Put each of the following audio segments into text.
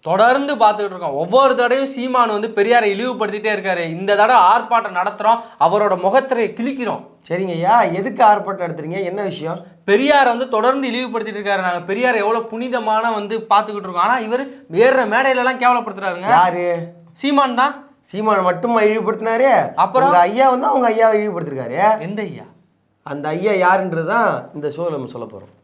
தொடர்ந்து பார்த்துக்கிட்டு இருக்கோம். ஒவ்வொரு தடவையும் சீமான் வந்து பெரியாரை இழிவுபடுத்திட்டே இருக்காரு. இந்த தடவை ஆர்ப்பாட்டம் நடத்துறோம். அவரோட முகத்திரையை கிழிக்கிறோம். சரிங்க ஐயா. எதுக்கு ஆர்ப்பாட்டம் நடத்துறீங்க? என்ன விஷயம்? பெரியாரை வந்து தொடர்ந்து இழிவுபடுத்திட்டு இருக்காரு. நாங்கள் பெரியார் எவ்வளோ புனிதமான வந்து பார்த்துக்கிட்டு இருக்கோம். ஆனால் இவர் ஏறுற மேடையிலலாம் கேவலப்படுத்துறாருங்க. யாரு? சீமான் தான். சீமான் மட்டும் இழிவுபடுத்தினாரு? அப்புறம்? ஐயா வந்து அவங்க ஐயாவை இழிவுபடுத்திருக்காரு. எந்த ஐயா? அந்த ஐயா யாருன்றது தான் இந்த ஷோவில் நம்ம சொல்ல போகிறோம்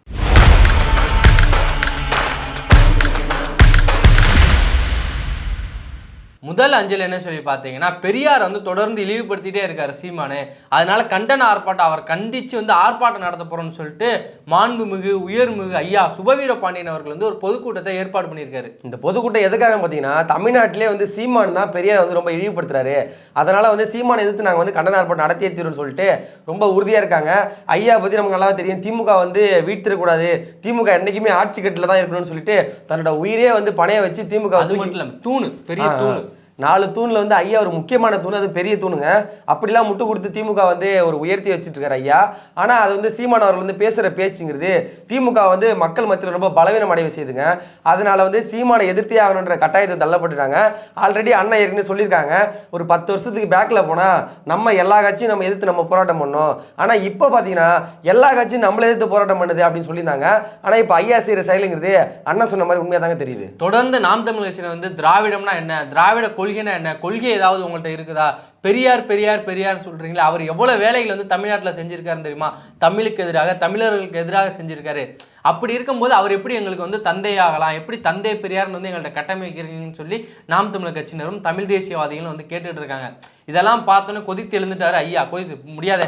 முதல் அஞ்சல் என்ன சொல்லி பார்த்தீங்கன்னா பெரியார் வந்து தொடர்ந்து இழிவுபடுத்திட்டே இருக்காரு சீமானு. அதனால கண்டன ஆர்ப்பாட்டம் அவர் கண்டிச்சு வந்து ஆர்ப்பாட்டம் நடத்த போறோம்னு சொல்லிட்டு மாண்புமிகு உயர்மிகு ஐயா சுபவீர பாண்டியன் அவர்கள் வந்து ஒரு பொதுக்கூட்டத்தை ஏற்பாடு பண்ணியிருக்காரு. இந்த பொதுக்கூட்டம் எதுக்காக பார்த்தீங்கன்னா தமிழ்நாட்டிலே வந்து சீமான் தான் பெரியார் வந்து ரொம்ப இழிவுபடுத்துறாரு. அதனால வந்து சீமானை எதிர்த்து நாங்கள் வந்து கண்டன ஆர்ப்பாட்டம் நடத்தியே தீரும்னு சொல்லிட்டு ரொம்ப உறுதியாக இருக்காங்க. ஐயா பற்றி நமக்கு நல்லா தெரியும். திமுக வந்து வீழ்த்திடக்கூடாது. திமுக என்றைக்குமே ஆட்சி கட்டில் தான் இருக்கணும்னு சொல்லிட்டு தன்னோட உயிரே வந்து பணைய வச்சு திமுக அது மட்டும் இல்ல தூணு பெரிய தூணு. நாலு தூணில் வந்து ஐயா ஒரு முக்கியமான தூண் அது பெரிய தூணுங்க. அப்படிலாம் முட்டு கொடுத்து திமுக வந்து ஒரு உயர்த்தி வச்சுட்டு இருக்காரு ஐயா. ஆனால் அது வந்து சீமான் அவர்கள் வந்து பேசுகிற பேச்சுங்கிறது திமுக வந்து மக்கள் மத்தியில் ரொம்ப பலவீனம் அடைவு செய்யுதுங்க அதனால வந்து சீமானை எதிர்த்தே ஆகணுன்ற கட்டாயத்தை தள்ளப்பட்டுட்டாங்க. ஆல்ரெடி அண்ணன் ஏற்கனவே சொல்லியிருக்காங்க. ஒரு பத்து வருஷத்துக்கு பேக்கில் போனால் நம்ம எல்லா கட்சியும் நம்ம எதிர்த்து நம்ம போராட்டம் பண்ணோம். ஆனால் இப்போ பார்த்தீங்கன்னா எல்லா கட்சியும் நம்மளை எதிர்த்து போராட்டம் பண்ணுது அப்படின்னு சொல்லியிருந்தாங்க. ஆனால் இப்போ ஐயா செய்கிற செயலுங்கிறது அண்ணன் சொன்ன மாதிரி உண்மையாக தாங்க தெரியுது. தொடர்ந்து நாம் தமிழ் கட்சியில் வந்து திராவிடம்னா என்ன? திராவிட கொள்கைனா என்ன கொள்கை ஏதாவது உங்கள்கிட்ட இருக்குதா? பெரியார் பெரியார் பெரியார் சொல்றீங்களா அவர் எவ்வளவு வேலைகள் வந்து தமிழ்நாட்டில் செஞ்சிருக்காருன்னு தெரியுமா? தமிழுக்கு எதிராக தமிழர்களுக்கு எதிராக செஞ்சுருக்காரு. அப்படி இருக்கும்போது அவர் எப்படி எங்களுக்கு வந்து தந்தையாகலாம் எப்படி தந்தை பெரியார்னு வந்து எங்கள்கிட்ட கட்டமைக்கிறீங்கன்னு சொல்லி நாம் தமிழர் கட்சியினரும் தமிழ் தேசியவாதிகளும் வந்து கேட்டுட்டு இருக்காங்க. இதெல்லாம் பார்த்தோன்னே கொதித்து எழுந்துட்டாரு ஐயா. கொதித்து முடியாதே.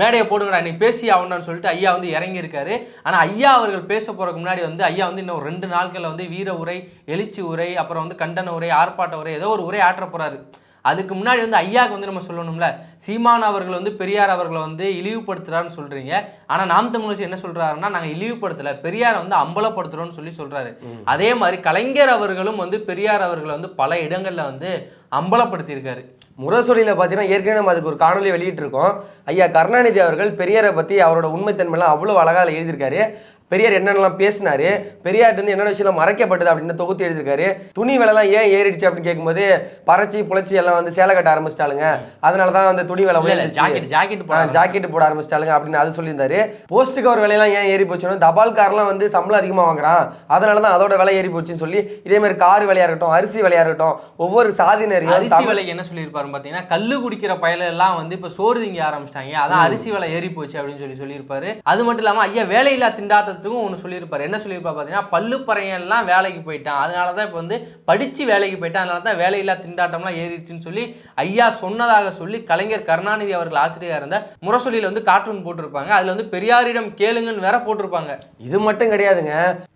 மேடையை போடுங்கடா நீ பேசி ஆகணும்னு சொல்லிட்டு ஐயா வந்து இறங்கியிருக்காரு. ஆனால் ஐயா அவர்கள் பேச போகிறதுக்கு முன்னாடி வந்து ஐயா வந்து இன்னும் ரெண்டு நாட்களில் வந்து வீர உரை எழுச்சி உரை அப்புறம் வந்து கண்டன உரை ஆர்ப்பாட்ட உரை ஏதோ ஒரு உரை ஆற்ற போகிறாரு அதுக்கு முன்னாடி வந்து ஐயாவுக்கு வந்து நம்ம சொல்லணும்ல சீமான் அவர்கள் வந்து பெரியார் அவர்களை வந்து இழிவுபடுத்துறாருன்னு சொல்றீங்க. ஆனா நாம் தமிழ் என்ன சொல்றாருன்னா நாங்க இழிவுபடுத்தல பெரியாரை வந்து அம்பலப்படுத்துறோம்னு சொல்லி சொல்றாரு. அதே மாதிரி கலைஞர் அவர்களும் வந்து பெரியார் அவர்களை வந்து பல இடங்கள்ல வந்து அம்பலப்படுத்தியிருக்காரு. முரசொலியில் பார்த்தீங்கன்னா ஏற்கனவே நம்ம அதுக்கு ஒரு காணொலி வெளியிட்டிருக்கோம். ஐயா கருணாநிதி அவர்கள் பெரியாரை பற்றி அவரோட உண்மைத்தன்மைலாம் அவ்வளோ அழகாக எழுதியிருக்காரு. பெரியார் என்னென்னலாம் பேசினாரு பெரியார்ட்ட வந்து என்னென்ன விஷயம் மறைக்கப்பட்டது அப்படின்னு தொகுத்து எழுதியிருக்காரு. துணி விலைலாம் ஏன் ஏறிடுச்சு அப்படின்னு கேட்கும்போது பறச்சி புழைச்சி எல்லாம் வந்து சேலை கட்ட ஆரம்பிச்சிட்டாளுங்க. அதனால தான் வந்து துணி விலை. ஜாக்கெட் ஜாக்கெட் ஜாக்கெட் போட ஆரம்பிச்சிட்டாளுங்க அப்படின்னு அது சொல்லியிருந்தாரு. போஸ்ட் கவர் விலையெல்லாம் ஏன் ஏறி போச்சுன்னா தபால்காரெல்லாம் வந்து சம்பளம் அதிகமாக வாங்குறான். அதனால தான் அதோட விலை ஏறி போச்சுன்னு சொல்லி இதே மாதிரி கார் விலையா இருக்கட்டும் அரிசி விலையா இருக்கட்டும் ஒவ்வொரு சாதியினரையும் அரிசி விலைக்கு என்ன சொல்லியிருப்பாரு பார்த்தீங்கன்னா கல்லு குடிக்கிற பயல எல்லாம் வந்து இப்போ சோறு திங்க ஆரம்பிச்சிட்டாங்க. அதான் அரிசி விலை ஏறி போச்சு அப்படின்னு சொல்லி சொல்லியிருப்பாரு. அது மட்டும் இல்லாமல் ஐயா வேலையில்லா உதாரணத்துக்கும் ஒன்று சொல்லியிருப்பாரு. என்ன சொல்லியிருப்பாரு பார்த்தீங்கன்னா பல்லு வேலைக்கு போயிட்டான். அதனால தான் இப்போ வந்து படித்து வேலைக்கு போயிட்டான். அதனால தான் வேலையில்லா திண்டாட்டம்லாம் ஏறிடுச்சுன்னு சொல்லி ஐயா சொன்னதாக சொல்லி கலைஞர் கருணாநிதி அவர்கள் ஆசிரியராக இருந்த முரசொலியில் வந்து கார்ட்டூன் போட்டிருப்பாங்க. அதில் வந்து பெரியாரிடம் கேளுங்கன்னு வேற போட்டிருப்பாங்க. இது மட்டும் கிடையாதுங்க.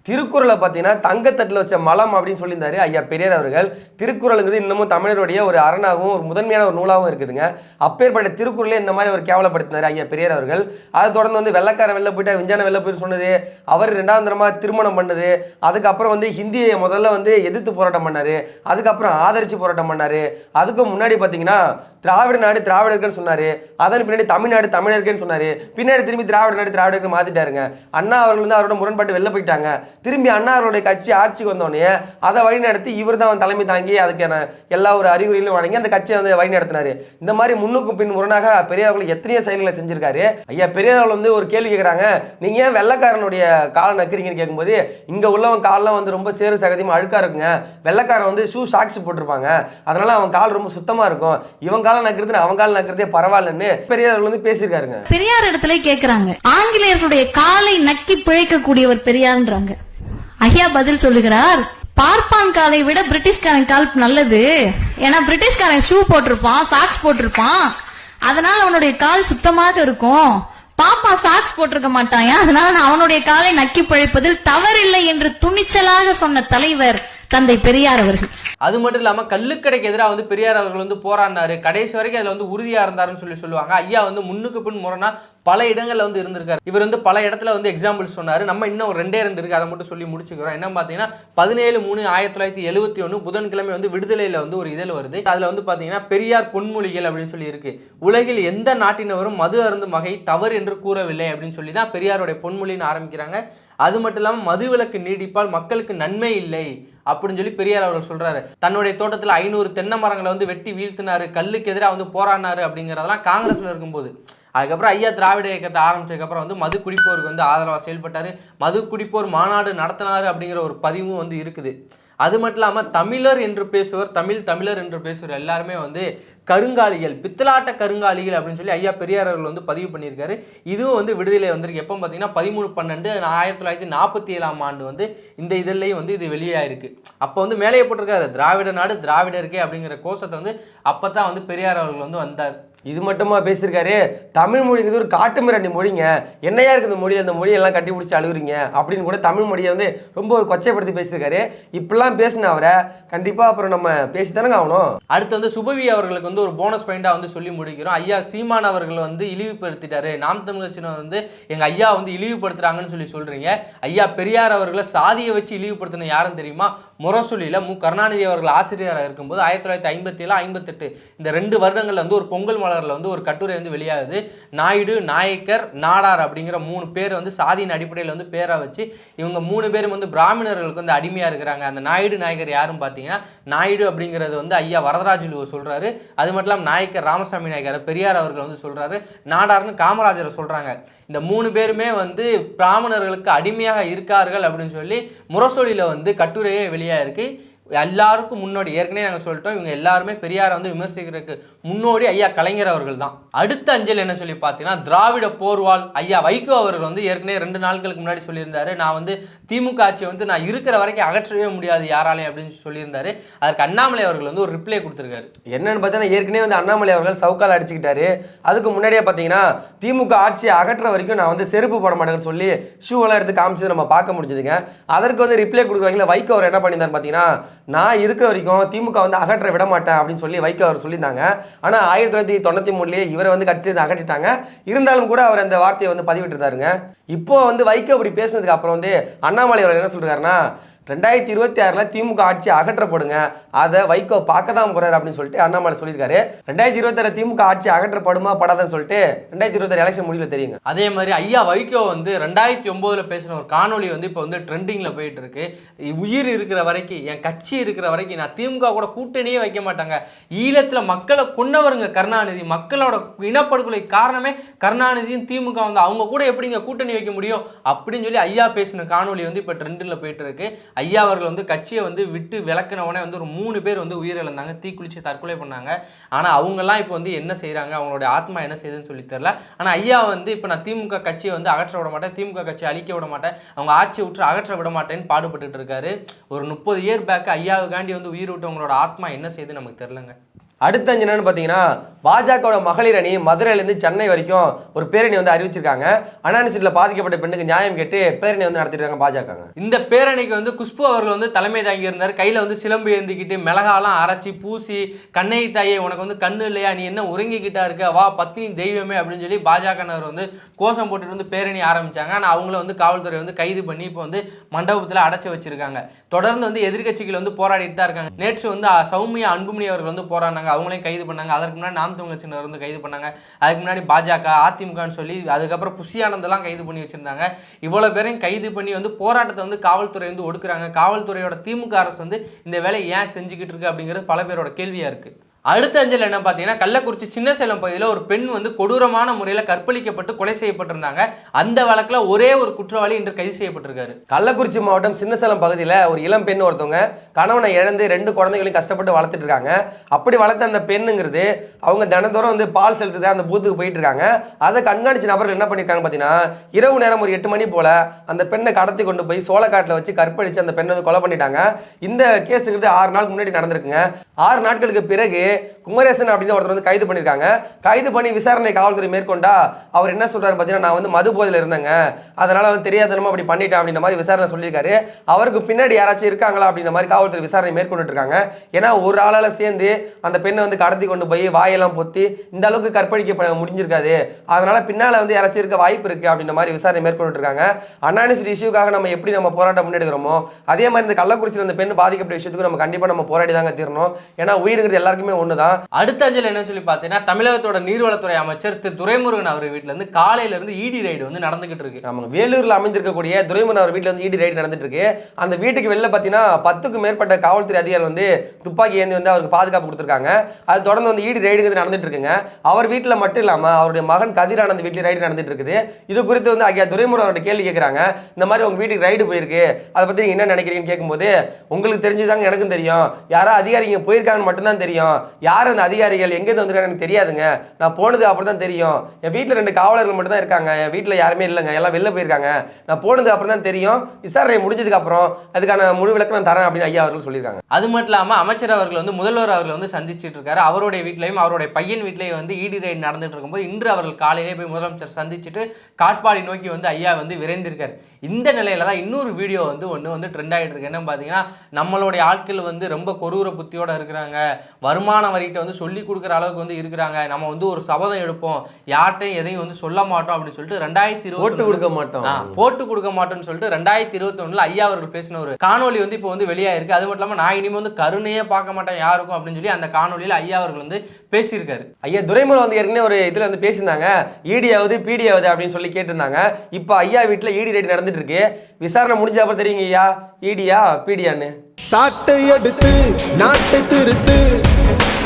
திருக்குறளை பார்த்தீங்கன்னா தங்கத்தட்டில் வச்ச மலம் அப்படின்னு சொல்லியிருந்தாரு ஐயா பெரியார் அவர்கள். திருக்குறளுங்கிறது இன்னமும் தமிழருடைய ஒரு அரணாகவும் ஒரு முதன்மையான ஒரு நூலாகவும் இருக்குதுங்க. அப்பேற்பட்ட திருக்குறளே இந்த மாதிரி ஒரு கேவலப்படுத்தினார் ஐயா பெரியார் அவர்கள். அதை தொடர்ந்து வந்து வெள்ளக்காரன் வெளில போயிட்டா விஞ்ஞான வெளில போயிட்டு சொன்னது அவர் ரெண்டாவது தரமாக திருமணம் பண்ணது அதுக்கப்புறம் வந்து ஹிந்தியை முதல்ல வந்து எதிர்த்து போராட்டம் பண்ணார் அதுக்கப்புறம் ஆதரிச்சு போராட்டம் பண்ணார். அதுக்கு முன்னாடி பார்த்தீங்கன்னா திராவிட நாடு திராவிடர்கள்னு சொன்னார் அதன் பின்னாடி தமிழ்நாடு தமிழர்கள்னு சொன்னார். பின்னாடி திரும்பி திராவிட நாடு திராவிடர்கள் மாற்றிட்டாருங்க அண்ணா அவர்கள் வந்து அவரோட முரண்பாட்டு வெளில போயிட்டாங்க. திரும்பி அண்ணா அவருடைய கட்சி ஆட்சிக்கு வந்தோடனே அதை வழி நடத்தி இவர் தான் தலைமை தாங்கி அதுக்கான எல்லா ஒரு அறிகுறிகளும் வழங்கி அந்த கட்சியை வந்து வழி நடத்தினார். இந்த மாதிரி முன்னுக்கும் பின் முரணாக பெரியார்கள் எத்தனையோ செயல்களை செஞ்சிருக்காரு. ஐயா பெரியார்கள் வந்து ஒரு கேள்வி கேட்குறாங்க நீங்கள் ஏன் வெள்ளக்காரனுடைய காலை நக்குறீங்கன்னு கேட்கும்போது இங்கே உள்ளவன் காலெலாம் வந்து ரொம்ப சேறு சகதியமா அழுக்காக இருக்குங்க. வெள்ளக்காரன் வந்து ஷூ சாக்ஸ் போட்டிருப்பாங்க. அதனால அவன் கால் ரொம்ப சுத்தமாக இருக்கும். இவன் காலை நக்கிறது அவன் கால் நக்கிறதே பரவாயில்லன்னு பெரியார் வந்து பேசியிருக்காருங்க. பெரியார் இடத்துல கேட்குறாங்க ஆங்கிலேயர்களுடைய காலை நக்கி பிழைக்கக்கூடியவர் பெரியார்ன்றாங்க. ஐயா பதில் சொல்லுகிறார் பார்ப்பான் காலை விட பிரிட்டிஷ்காரன் கால் நல்லது. ஏன்னா பிரிட்டிஷ்காரன் ஷூ போட்டிருப்பான் சாக்ஸ் போட்டிருப்பான். அதனால அவனுடைய கால் சுத்தமாக இருக்கும். பாப்பா சாக்ஸ் போட்டிருக்க மாட்டாயா? அதனால நான் அவனுடைய காலை நக்கி பழிப்பதில் தவறில்லை என்று துணிச்சலாக சொன்ன தலைவர் தந்தை பெரியார் அவர்கள். அது மட்டும் இல்லாமல் கல்லுக்கடைக்கு எதிராக வந்து பெரியார் அவர்கள் வந்து போராடினாரு. கடைசி வரைக்கும் அதில் வந்து உறுதியாக இருந்தாருன்னு சொல்லி சொல்லுவாங்க. ஐயா வந்து முன்னுக்கு பின் முரணா பல இடங்களில் வந்து இருந்திருக்காரு. இவர் வந்து பல இடத்துல வந்து எக்ஸாம்பிள் சொன்னார். நம்ம இன்னும் ஒரு ரெண்டே ரெண்டு இருக்குது அதை மட்டும் சொல்லி முடிச்சுக்கிறோம். என்ன பார்த்தீங்கன்னா பதினேழு மூணு ஆயிரத்தி தொள்ளாயிரத்தி எழுபத்தி ஒன்று புதன்கிழமை வந்து விடுதலையில் வந்து ஒரு இதழ் வருது. அதில் வந்து பார்த்தீங்கன்னா பெரியார் பொன்மொழிகள் அப்படின்னு சொல்லி இருக்கு. உலகில் எந்த நாட்டினவரும் மது அருந்தும் வகை தவறு என்று கூறவில்லை அப்படின்னு சொல்லி தான் பெரியாருடைய பொன்மொழின்னு ஆரம்பிக்கிறாங்க. அது மட்டும் இல்லாமல் மதுவிலக்கு நீடிப்பால் மக்களுக்கு நன்மை இல்லை அப்படின்னு சொல்லி பெரியார் அவர்கள் சொல்றாரு. தன்னுடைய தோட்டத்தில் ஐநூறு தென்னை மரங்களை வந்து வெட்டி வீழ்த்தினாரு. கல்லுக்கு எதிராக வந்து போராடினாரு அப்படிங்கிறதெல்லாம் காங்கிரஸ்ல இருக்கும்போது. அதுக்கப்புறம் ஐயா திராவிட இயக்கத்தை ஆரம்பிச்சதுக்கப்புறம் வந்து மது குடிப்போருக்கு வந்து ஆதரவாக செயல்பட்டார். மது குடிப்போர் மாநாடு நடத்தினார் அப்படிங்கிற ஒரு பதிவும் வந்து இருக்குது. அது மட்டும் இல்லாமல் தமிழர் என்று பேசுவோர் தமிழ் தமிழர் என்று பேசுவோர் எல்லாருமே வந்து கருங்காலிகள் பித்தலாட்ட கருங்காலிகள் அப்படின்னு சொல்லி ஐயா பெரியார் அவர்கள் வந்து பதிவு பண்ணியிருக்காரு. இதுவும் வந்து விடுதலை வந்திருக்கு. எப்போ பார்த்தீங்கன்னா பதிமூணு பன்னெண்டு ஆயிரத்தி தொள்ளாயிரத்தி நாற்பத்தி ஏழாம் ஆண்டு வந்து இந்த இதழ்லையும் வந்து இது வெளியாயிருக்கு. அப்போ வந்து மேலேயே போட்டிருக்காரு திராவிட நாடு திராவிடருக்கே அப்படிங்கிற கோஷத்தை வந்து அப்போ தான் வந்து பெரியார் அவர்கள் வந்து வந்தார். இது மட்டுமா பேசியிருக்காரு? தமிழ் மொழிங்கிறது ஒரு காட்டு மிராண்டி மொழிங்க. என்னையா இருக்குது இந்த மொழி? அந்த மொழியெல்லாம் கட்டி பிடிச்சி அழுகுறீங்க. அப்படின்னு கூட தமிழ் மொழியை வந்து ரொம்ப ஒரு கொச்சைப்படுத்தி பேசியிருக்காரு. இப்படிலாம் பேசின அவரை கண்டிப்பாக அப்புறம் நம்ம பேசி தானங்க ஆகணும். அடுத்து வந்து சுபவி அவர்களுக்கு வந்து ஒரு போனஸ் பாயிண்டாக வந்து சொல்லி முடிக்கிறோம். ஐயா சீமான் அவர்கள் வந்து இழிவுபடுத்திட்டாரு. நாம் தமிழ் கட்சியினர் வந்து எங்கள் ஐயா வந்து இழிவுபடுத்துறாங்கன்னு சொல்லி சொல்கிறீங்க ஐயா பெரியார் அவர்களை சாதியை வச்சு இழிவுபடுத்தின யாருன்னு தெரியுமா? முரசொலியில் மு. கருணாநிதி அவர்கள் ஆசிரியராக இருக்கும்போது ஆயிரத்தி தொள்ளாயிரத்தி ஐம்பத்தி ஏழு ஐம்பத்தெட்டு இந்த ரெண்டு வருடங்களில் வந்து ஒரு பொங்கல் மலரில் வந்து ஒரு கட்டுரை வந்து வெளியாகுது. நாயுடு நாயக்கர் நாடார் அப்படிங்கிற மூணு பேர் வந்து சாதியின் அடிப்படையில் வந்து பேராக வச்சு இவங்க மூணு பேரும் வந்து பிராமணர்களுக்கு வந்து அடிமையாக இருக்கிறாங்க. அந்த நாயுடு நாயக்கர் யாருன்னு பார்த்தீங்கன்னா நாயுடு அப்படிங்கிறது வந்து ஐயா வரதராஜுலு சொல்கிறாரு அது மட்டும் இல்லாமல் நாயக்கர் ராமசாமி நாயக்கர் பெரியார் அவர்கள் வந்து சொல்கிறாரு நாடார்னு காமராஜரை சொல்கிறாங்க இந்த மூணு பேருமே வந்து பிராமணர்களுக்கு அடிமையாக இருக்கார்கள் அப்படின்னு சொல்லி முரசொலியில் வந்து கட்டுரையே வெளியாக இருக்குது எல்லாருக்கும் முன்னோடி ஏற்கனவே நாங்கள் சொல்லிட்டோம் இவங்க எல்லாருமே பெரியாரை வந்து விமர்சிக்கிறதுக்கு முன்னோடி ஐயா கலைஞர் அவர்கள் தான். அடுத்த அஞ்சல் என்ன சொல்லி பார்த்தீங்கன்னா திராவிட போர்வால் ஐயா வைகோ அவர்கள் வந்து ஏற்கனவே ரெண்டு நாட்களுக்கு முன்னாடி சொல்லியிருந்தாரு நான் வந்து திமுக ஆட்சியை வந்து நான் இருக்கிற வரைக்கும் அகற்றவே முடியாது யாராலையும் அப்படின்னு சொல்லியிருந்தாரு. அதற்கு அண்ணாமலை அவர்கள் வந்து ஒரு ரிப்ளை கொடுத்துருக்காரு. என்னன்னு பார்த்தீங்கன்னா ஏற்கனவே வந்து அண்ணாமலை அவர்கள் சவுக்கால் அடிச்சுக்கிட்டாரு. அதுக்கு முன்னாடியே பார்த்தீங்கன்னா திமுக ஆட்சியை அகற்ற வரைக்கும் நான் வந்து செருப்பு போட மாட்டேன்னு சொல்லி ஷூ எல்லாம் எடுத்து காமிச்சது நம்ம பார்க்க முடிஞ்சதுங்க. அதற்கு வந்து ரிப்ளை கொடுக்குறாங்களே வைகோ அவர் என்ன பண்ணியிருந்தார் பார்த்தீங்கன்னா நான் இருக்கிற வரைக்கும் திமுக வந்து அகற்ற விட மாட்டேன் அப்படின்னு சொல்லி வைகோ அவர் சொல்லியிருந்தாங்க. ஆனால் ஆயிரத்தி தொள்ளாயிரத்தி தொண்ணூற்றி மூணுலேயே இவரை வந்து கட்சி அகற்றிட்டாங்க. இருந்தாலும் கூட அவர் அந்த வார்த்தையை வந்து பதிவிட்டிருந்தாருங்க. இப்போ வந்து வைகோ அப்படி பேசினதுக்கு அப்புறம் வந்து அண்ணாமலை அவர் என்ன சொல்கிறாருன்னா ரெண்டாயிரத்தி இருபத்தி ஆறில் திமுக ஆட்சி அகற்றப்படுங்க. அதை வைகோ பார்க்க தான் போறாரு அப்படின்னு சொல்லிட்டு அண்ணாமலை சொல்லியிருக்காரு. ரெண்டாயிரத்தி இருபத்தாறு திமுக ஆட்சி அகற்றப்படுமா படாதான்னு சொல்லிட்டு ரெண்டாயிரத்தி இருபத்தாறு எலெக்ஷன் முடிவில் தெரியுங்க. அதே மாதிரி ஐயா வைகோ வந்து ரெண்டாயிரத்தி ஒம்போதில் பேசின ஒரு காணொலி வந்து இப்போ வந்து ட்ரெண்டிங்கில் போயிட்டு இருக்கு உயிர் இருக்கிற வரைக்கும் என் கட்சி இருக்கிற வரைக்கும் நான் திமுக கூட கூட்டணியே வைக்க மாட்டாங்க. ஈழத்தில் மக்களை கொன்னவருங்க கருணாநிதி. மக்களோட இனப்படுகொலை காரணமே கருணாநிதியும் திமுக வந்து அவங்க கூட எப்படிங்க கூட்டணி வைக்க முடியும் அப்படின்னு சொல்லி ஐயா பேசின காணொலி வந்து இப்போ ட்ரெண்டில் போயிட்டு இருக்கு ஐயா அவர்கள் வந்து கட்சியை வந்து விட்டு விளக்குன உடனே வந்து ஒரு மூணு பேர் வந்து உயிரிழந்தாங்க. தீக்குளிச்சு தற்கொலை பண்ணாங்க. ஆனால் அவங்கெல்லாம் இப்போ வந்து என்ன செய்கிறாங்க அவங்களுடைய ஆத்மா என்ன செய்யுதுன்னு சொல்லி தெரில ஆனால் ஐயா வந்து இப்போ நான் திமுக கட்சியை வந்து அகற்ற விட மாட்டேன். திமுக கட்சியை அழிக்க விட மாட்டேன். அவங்க ஆட்சியை விட்டு அகற்ற விட மாட்டேன்னு பாடுபட்டுட்டு இருக்காரு. ஒரு முப்பது இயர் பேக் ஐயாவுக்காண்டி வந்து உயிர் விட்டவங்களோட ஆத்மா என்ன செய்யுது நமக்கு தெரிலங்க அடுத்த அஞ்சு என்னன்னு பார்த்தீங்கன்னா பாஜகவோட மகளிர் அணி மதுரையிலேருந்து சென்னை வரைக்கும் ஒரு பேரணி வந்து அறிவிச்சிருக்காங்க. அனானிசிட்டில் பாதிக்கப்பட்ட பெண்ணுக்கு நியாயம் கேட்டு பேரணி வந்து நடத்திட்டு இருக்காங்க பாஜக இந்த பேரணிக்கு வந்து குஷ்பு அவர்கள் வந்து தலைமை தாங்கியிருந்தார். கையில் வந்து சிலம்பு ஏந்திக்கிட்டு மிளகாலாம் அரைச்சி பூசி கண்ணை தாயே உனக்கு வந்து கண்ணு இல்லையா? நீ என்ன உறங்கிக்கிட்டா இருக்க? வா பத்தினி தெய்வமே அப்படின்னு சொல்லி பாஜகனர் வந்து கோஷம் போட்டுட்டு வந்து பேரணி ஆரம்பித்தாங்க ஆனால் அவங்கள வந்து காவல்துறை வந்து கைது பண்ணி இப்போ வந்து மண்டபத்தில் அடைச்சி வச்சிருக்காங்க. தொடர்ந்து வந்து எதிர்க்கட்சிகள் வந்து போராடிட்டு தான் இருக்காங்க. நேற்று வந்து சௌமியா அன்புமணி அவர்கள் வந்து போராடினாங்க. அவங்களையும் கைது பண்ணாங்க. அதற்கு முன்னாடி நாம் தமிழ் வந்து கைது பண்ணாங்க. அதுக்கு முன்னாடி பாஜக அதிமுகன்னு சொல்லி அதுக்கப்புறம் புஷியானந்தெல்லாம் கைது பண்ணி வச்சிருந்தாங்க. இவ்வளோ பேரையும் கைது பண்ணி வந்து போராட்டத்தை வந்து காவல்துறை வந்து ஒடுக்குறாங்க. காவல்துறையோட திமுக அரசு வந்து இந்த வேலையை ஏன் செஞ்சுக்கிட்டு இருக்கு அப்படிங்கிறது பல பேரோட கேள்வியா இருக்கு. அடுத்த அஞ்சல் என்ன பார்த்தீங்கன்னா கள்ளக்குறிச்சி சின்ன சேலம் பகுதியில் ஒரு பெண் வந்து கொடூரமான முறையில் கற்பழிக்கப்பட்டு கொலை செய்யப்பட்டிருந்தாங்க. அந்த வழக்கில் ஒரே ஒரு குற்றவாளி இன்று கைது செய்யப்பட்டிருக்காரு. கள்ளக்குறிச்சி மாவட்டம் சின்னசேலம் பகுதியில் ஒரு இளம் பெண் ஒருத்தவங்க கணவனை இழந்து ரெண்டு குழந்தைகளையும் கஷ்டப்பட்டு வளர்த்துட்டு இருக்காங்க அப்படி வளர்த்த அந்த பெண்ணுங்கிறது அவங்க தினந்தோறும் வந்து பால் செலுத்துது அந்த பூத்துக்கு போயிட்டு இருக்காங்க அதை கண்காணிச்ச நபர்கள் என்ன பண்ணியிருக்காங்க பார்த்தீங்கன்னா இரவு நேரம் ஒரு எட்டு மணி போல அந்த பெண்ணை கடத்தி கொண்டு போய் சோளக்காட்டில் வச்சு கற்பழிச்சு அந்த பெண்ணை வந்து கொலை பண்ணிட்டாங்க. இந்த கேஸுங்கிறது ஆறு நாளுக்கு முன்னாடி நடந்திருக்குங்க. ஆறு நாட்களுக்கு பிறகு குமரேசன் அப்படின்னு ஒருத்தர் வந்து கைது பண்ணியிருக்காங்க. கைது பண்ணி விசாரணை காவல்துறை மேற்கொண்டா அவர் என்ன சொல்றாரு பார்த்தீங்கன்னா நான் வந்து மது போதையில் இருந்தேங்க. அதனால வந்து தெரியாதனமா அப்படி பண்ணிட்டேன் அப்படின்ற மாதிரி விசாரணை சொல்லியிருக்காரு. அவருக்கு பின்னாடி யாராச்சும் இருக்காங்களா அப்படின்ற மாதிரி காவல்துறை விசாரணை மேற்கொண்டுட்டு இருக்காங்க. ஏன்னா ஒரு ஆளால் சேர்ந்து அந்த பெண்ணை வந்து கடத்தி கொண்டு போய் வாயெல்லாம் பொத்தி இந்த அளவுக்கு கற்பழிக்க முடிஞ்சிருக்காது. அதனால பின்னால் வந்து யாராச்சும் இருக்க வாய்ப்பு இருக்கு அப்படின்ற மாதிரி விசாரணை மேற்கொண்டு இருக்காங்க. அனானிசிட்டி இஷ்யூக்காக நம்ம எப்படி நம்ம போராட்டம் முன்னெடுக்கிறோமோ அதே மாதிரி இந்த கள்ளக்குறிச்சியில் இந்த பெண் பாதிக்கப்பட்ட விஷயத்துக்கு நம்ம கண்டிப்பாக நம்ம போராடி தாங்க தீரணும். ஏன்னா உயிருங்கிறது எல்லாருக்குமே ஒண்ணுதான். அடுத்த அஞ்சல் என்ன சொல்லி பார்த்தீங்கன்னா தமிழகத்தோட நீர்வளத்துறை அமைச்சர் திரு துரைமுருகன் அவர் வீட்ல இருந்து காலையில இருந்து இடி ரைடு வந்து நடந்துகிட்டு இருக்கு. ஆமாங்க. வேலூர்ல அமைந்திருக்கக்கூடிய துரைமுன் அவர் வீட்டில் வந்து ஈடி ரைடு நடந்துட்டு இருக்கு. அந்த வீட்டுக்கு வெளில பார்த்தீங்கன்னா பத்துக்கும் மேற்பட்ட காவல்துறை அதிகாரிகள் வந்து துப்பாக்கி ஏந்தி வந்து அவருக்கு பாதுகாப்பு கொடுத்துருக்காங்க. அது தொடர்ந்து வந்து ஈடி ரைடுங்கிறது நடந்துட்டு இருக்குங்க. அவர் வீட்டில் மட்டும் இல்லாம அவருடைய மகன் கதிரானந்த் வீட்டில் ரைடு நடந்துட்டு இருக்குது. இது குறித்து வந்து ஐயா துரைமுருகன் அவர்கிட்ட கேள்வி கேட்குறாங்க இந்த மாதிரி உங்க வீட்டுக்கு ரைடு போயிருக்கு. அதை பத்தி நீங்க என்ன நினைக்கிறீங்கன்னு கேட்கும்போது உங்களுக்கு தெரிஞ்சுதாங்க எனக்கும் தெரியும். யாரா அதிகாரிங்க போயிருக்காங்கன்னு மட்டும்தான் தெரியும். யார் அந்த அதிகாரிகள்? எங்கேருந்து வந்திருக்காங்க எனக்கு தெரியாதுங்க. நான் போனது அப்புறம் தான் தெரியும். என் வீட்டில் ரெண்டு காவலர்கள் மட்டும் தான் இருக்காங்க. என் வீட்டில் யாருமே இல்லைங்க. எல்லாம் வெளில போயிருக்காங்க. நான் போனது அப்புறம் தான் தெரியும். விசாரணை முடிஞ்சதுக்கு அப்புறம் அதுக்கான முழு விளக்கம் நான் தரேன் அப்படின்னு ஐயா அவர்கள் சொல்லியிருக்காங்க. அது மட்டும் இல்லாம அமைச்சர் அவர்கள் வந்து முதல்வர் அவர்கள் வந்து சந்திச்சிட்டு இருக்காரு. அவருடைய வீட்லையும் அவருடைய பையன் வீட்லையும் வந்து இடி ரைடு நடந்துட்டு இருக்கும்போது இன்று அவர்கள் காலையிலே போய் முதலமைச்சர் சந்திச்சுட்டு காட்பாடி நோக்கி வந்து ஐயா வந்து விரைந்திருக்காரு. இந்த நிலையில தான் இன்னொரு வீடியோ வந்து ஒன்று வந்து ட்ரெண்ட் ஆகிட்டு இருக்கு. என்ன பார்த்தீங்கன்னா நம்மளுடைய ஆட்கள் வந்து ரொம்ப கொரூர புத்தியோட இருக்கிறாங்க. வருமான வரிகிட்ட வந்து சொல்லி கொடுக்குற அளவுக்கு வந்து இருக்கிறாங்க. நம்ம வந்து ஒரு சபதம் எடுப்போம். யார்கிட்டையும் எதையும் வந்து சொல்ல மாட்டோம் அப்படின்னு சொல்லிட்டு ரெண்டாயிரத்தி ஓட்டு இருபத்தி கொடுக்க மாட்டோம். போட்டு கொடுக்க மாட்டோம்னு சொல்லிட்டு ரெண்டாயிரத்தி இருபத்தி ஐயா அவர்கள் பேசின ஒரு காணொலி வந்து இப்போ வந்து வெளியாயிருக்கு. அது மட்டும் இல்லாமல் நான் இனிமே வந்து கருணையே பார்க்க மாட்டேன் யாருக்கும் அப்படின்னு சொல்லி அந்த காணொலியில் ஐயா அவர்கள் வந்து பேசியிருக்காரு. ஐயா துரைமுருகன் வந்து ஏற்கனவே ஒரு இதில் வந்து பேசியிருந்தாங்க. ஈடி ஆகுது பிடி ஆகுது அப்படின்னு சொல்லி கேட்டிருந்தாங்க. இப்போ ஐயா வீட்டில் ஈடி ரைடு நடந்துட்டு இருக்கு விசாரணை முடிஞ்ச அப்புறம் தெரியுங்க ஐயா. ஈடியா பிடியான்னு சாட்டை எடுத்து நாட்டை திருத்து.